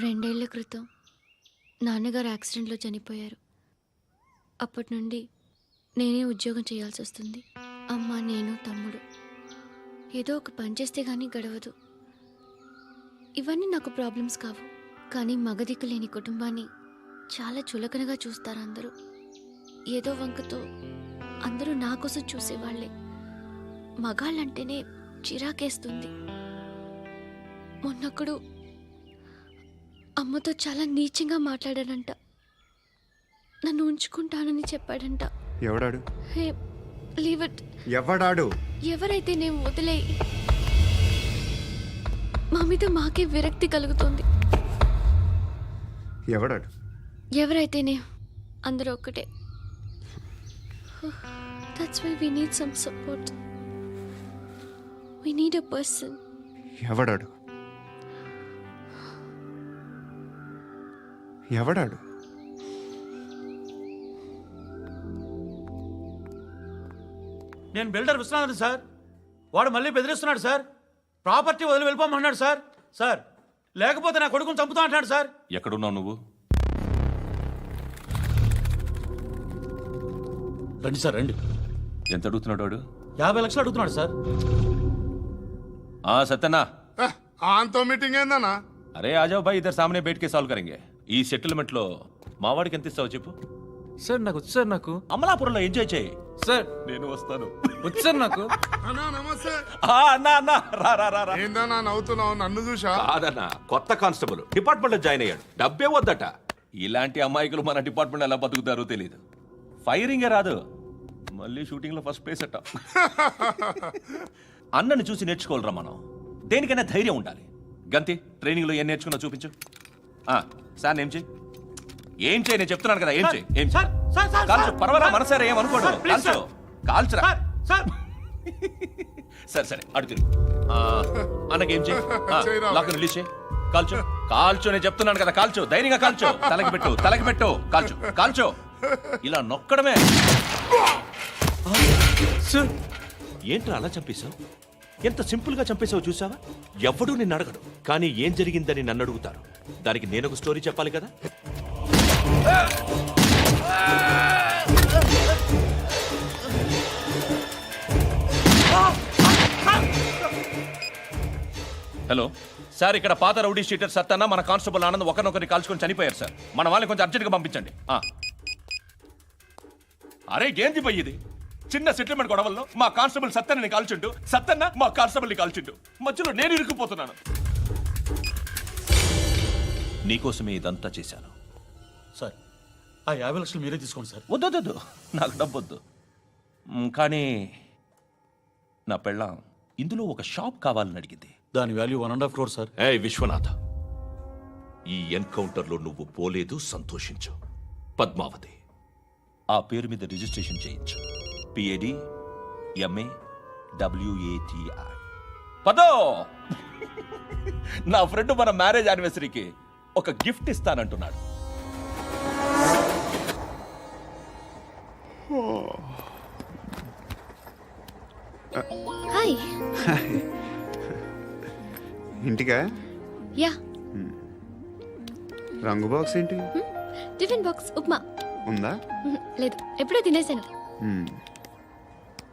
రెండేళ్ళ క్రితం నాన్నగారు యాక్సిడెంట్లో చనిపోయారు. అప్పటి నుండి నేనే ఉద్యోగం చేయాల్సి వస్తుంది. అమ్మ నేను తమ్ముడు. ఏదో ఒక పని చేస్తే కానీ గడవదు. ఇవన్నీ నాకు ప్రాబ్లమ్స్ కావు. కానీ మగదిక్కు లేని కుటుంబాన్ని చాలా చులకనగా చూస్తారు అందరూ. ఏదో వంకతో అందరూ నా కోసం చూసేవాళ్ళే మగాళ్ళంటేనే చిరాకేస్తుంది. మొన్నప్పుడు అమ్మతో చాలా నీచంగా మాట్లాడాడంట. నన్ను ఉంచుకుంటానని చెప్పాడంట. ఎవడాడు? Hey leave it. ఎవడాడు? ఎవరైతే నేను వదిలే మా మీద మాకే విరక్తి కలుగుతుంది. ఎవడాడు? ఎవరైతేనే అందరూ ఒక్కటే. That's why we need some support we need a person ఎవడాడు? ఎవడాడు? నేను బిల్డర్ విశ్వనాథన్ సార్. వాడు మళ్ళీ బెదిరిస్తున్నాడు సార్. ప్రాపర్టీ వదిలి వెళ్ళిపోమన్నాడు సార్. సార్ లేకపోతే నా కొడుకుని చంపుతా అంటున్నాడు సార్. ఎక్కడున్నావు నువ్వు? రండి సార్ రండి. ఎంత అడుగుతున్నాడు వాడు? యాభై లక్షలు అడుగుతున్నాడు సార్. ఆ సత్యనా ఆంతో మీటింగ్ ఏందన్నా? అరే ఆజావ్ భాయ్ ఇద్దరు సామనే బయటకే సాల్వ్ కరెంగే. ఈ సెటిల్మెంట్లో మావాడికి ఎంత ఇస్తావు చెప్పు. సార్ నాకు వచ్చు సార్ నాకు. అమలాపురంలో ఎంజాయ్ చేయి. సార్ నేను వస్తాను. వచ్చు సార్ నాకు. అన్నా నమస్తే. ఆ, అన్నా అన్నా రా రా రా రా. ఏందన్నా నవ్వుతున్నావు? నన్ను చూసా కాదన్నా కొత్త కానిస్టేబుల్. డిపార్ట్మెంట్లో జాయిన్ అయ్యాడు. డబ్బే వద్దట. ఇలాంటి అమాయకులు మన డిపార్ట్మెంట్ ఎలా బతుకుతారో తెలియదు ఫైరింగే రాదు. మళ్ళీ షూటింగ్లో ఫస్ట్ ప్లేస్ అట్ట అన్నని చూసి నేర్చుకోవాలరా మనం. దేనికైనా ధైర్యం ఉండాలి. గంతి ట్రైనింగ్లో ఏం నేర్చుకున్నా చూపించు. ఆ, సార్ ఏం చేయి ఏం చేయి? నేను చెప్తున్నాను కదా ఏం చేయి? ఏం చేయి? సార్ సార్ సార్ కాల్చు. సార్, పర్వాలా సార్, మనసారా ఏమనుకోడు సార్, ప్లీజ్, కాల్చు. కాల్చురా? Sir sir. సరే సరే అడు తిరుగు. ఆ, అన్నకేం చేయి. లాక్ రిలీజ్ చేయి కాల్చు. కాల్చు నేను చెప్తున్నాను కదా కాల్చు. ధైర్యంగా కాల్చు. తలకి పెట్టు తలకి పెట్టు. కాల్చు కాల్చు. ఇలా నొక్కడమే. సార్ ఏంట్రా అలా చంపేశావు? ఎంత సింపుల్గా చంపేశావు చూసావా ఎవడూ నిన్ను అడగడు కానీ ఏం జరిగిందని నన్ను అడుగుతారు. దానికి నేనొక స్టోరీ చెప్పాలి కదా? హలో. సార్ ఇక్కడ పాత రౌడీ షీటర్ సత్తన్న మన కానిస్టేబుల్ ఆనంద్ ఒకరినొకరిని కాల్చుకొని చనిపోయారు సార్. మన వాళ్ళని కొంచెం అర్జెంట్గా పంపించండి. ఆ. అరే ఏంది పోయి ఇది? చిన్న సెటిల్మెంట్ గొడవల్లో మా కానిస్టేబుల్ సత్తన్నని కాల్చుంటూ సత్తన్న మా కానిస్టేబుల్ని కాల్చుంటూ మధ్యలో నేను ఇరుక్కుపోతున్నాను. నీకోసమే ఇదంతా చేశాను. సార్ ఆ యాభై లక్షలు మీరే తీసుకోండి సార్. వద్దొద్దు నాకు డబ్బొద్దు. మ్, కానీ నా పెళ్ళాం ఇందులో ఒక షాప్ కావాలని అడిగింది. దాని value one and half crore sir. A Viswanatha. ఈ ఎన్కౌంటర్లో నువ్వు పోలేదు సంతోషించు. పద్మావతి. ఆ పేరు మీద రిజిస్ట్రేషన్ చేయించు. పిఏడి ఎంఏ డబ్ల్యూఏటిఐ పదో. నా ఫ్రెండ్ మన మ్యారేజ్ యానివర్సరీకి ఒక గిఫ్ట్ ఇస్తానంటున్నాడు. హాయ్. ఇంటికా? యా. రంగు బాక్స్ ఏంటి? Tiffin box upma. ఉందా? లేదు ఎప్పుడో తినేసాను.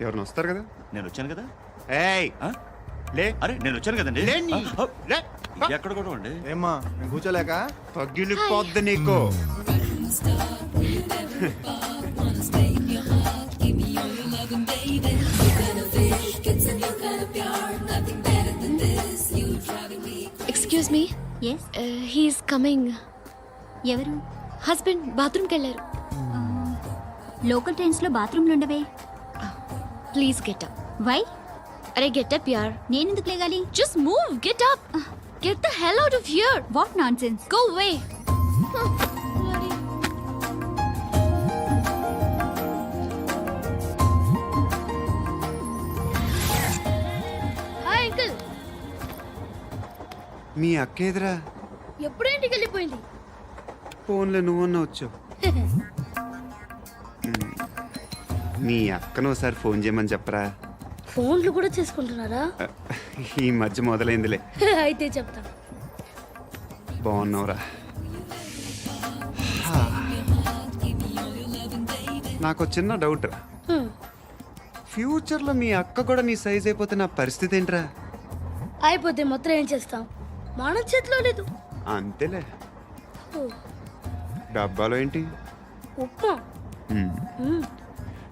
ఎవరైనా వస్తారు కదా? నేను వచ్చాను కదా? ఏయ్? లే! అరే నేను వచ్చాను కదండి. ఎక్కడ కూడా అండి ఏమ్మా నేను కూర్చోలేక? పగిలిపోద్ది నీకు. Excuse me yes he's coming ఎవరు? హస్బెండ్ బాత్రూమ్కి వెళ్ళారు. లోకల్ ట్రైన్స్లో బాత్రూమ్లు ఉండవే. ప్లీజ్ గెట్ అప్ వై అరే గెట్ అప్ యార్ నేనెందుకు లేగాలి? Just move get up get the hell out of here what nonsense go away hi uncle మీ అక్క ఎదురా ఎప్పుడు ఇంటికి వెళ్ళిపోయింది ఫోన్లో నువ్వన్నా వచ్చావు. మీ అక్కను ఒకసారి ఫోన్ చేయమని చెప్పరా? ఫోన్లు కూడా చేసుకుంటున్నారా? ఈ మధ్య మొదలైందిలే. అయితే చెప్తా. బాగున్నావురా. నాకు చిన్న డౌట్ రా. హ్మ్. ఫ్యూచర్లో మీ అక్క కూడా నీ సైజ్ అయిపోతే నా పరిస్థితి ఏంట్రా? అయిపోతే మొత్తం ఏం చేస్తాం? మన చేతిలో లేదు. అంతేలే. డబ్బాలో ఏంటి? ఉప్మా.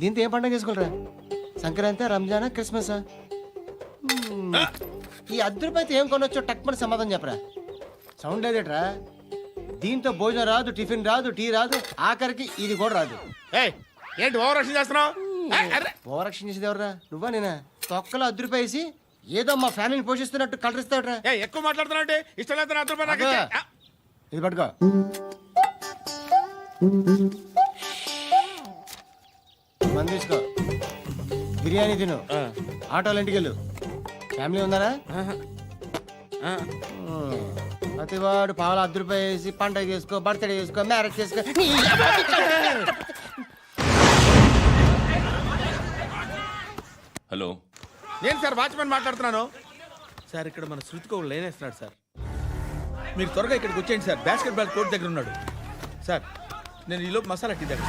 దీంతో ఏం పండగ చేసుకోలేరా సంక్రాంతి రంజానా క్రిస్మసా. ఈ అర్ధ రూపాయలతో ఏం కొనొచ్చో టక్మని సమాధానం చెప్పరా. సౌండ్ లేదేట్రా? దీంతో భోజనం రాదు టిఫిన్ రాదు టీ రాదు ఆఖరికి ఇది కూడా రాదు. ఏంటి చేస్తున్నావు? చేసేది ఎవరా నువ్వా నేనా? తొక్కలో వేసి ఏదో మా ఫ్యామిలీని పోషిస్తున్నట్టు కలరిస్తావుట్రా ఎక్కువ మాట్లాడుతున్నావు ఇష్టం లేదు ఇది పట్టుకో. మంది తీసుకో. బిర్యానీ తిను. ఆటోలు ఇంటికి వెళ్ళు ఫ్యామిలీ ఉందారా ప్రతివాడు పావులు అర్ధ రూపాయి వేసి పండగ చేసుకో బర్త్డే చేసుకో మ్యారేజ్ చేసుకో. హలో. నేను సార్ వాచ్మెన్ మాట్లాడుతున్నాను? సార్ ఇక్కడ మన శృతికి ఒక లేనేస్తున్నాడు సార్. మీరు త్వరగా ఇక్కడికి వచ్చేయండి సార్. బాస్కెట్ బాల్ కోర్ట్ దగ్గర ఉన్నాడు. సార్ నేను ఈలోపు మసాలా టీ దగ్గర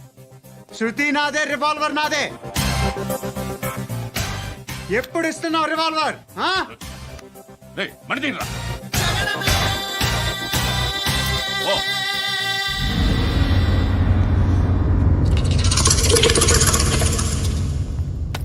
శృతి నాదే రివాల్వర్ నాదే ఎప్పుడు ఇస్తున్నావు రివాల్వర్ ఆ? మణిదీన్ రా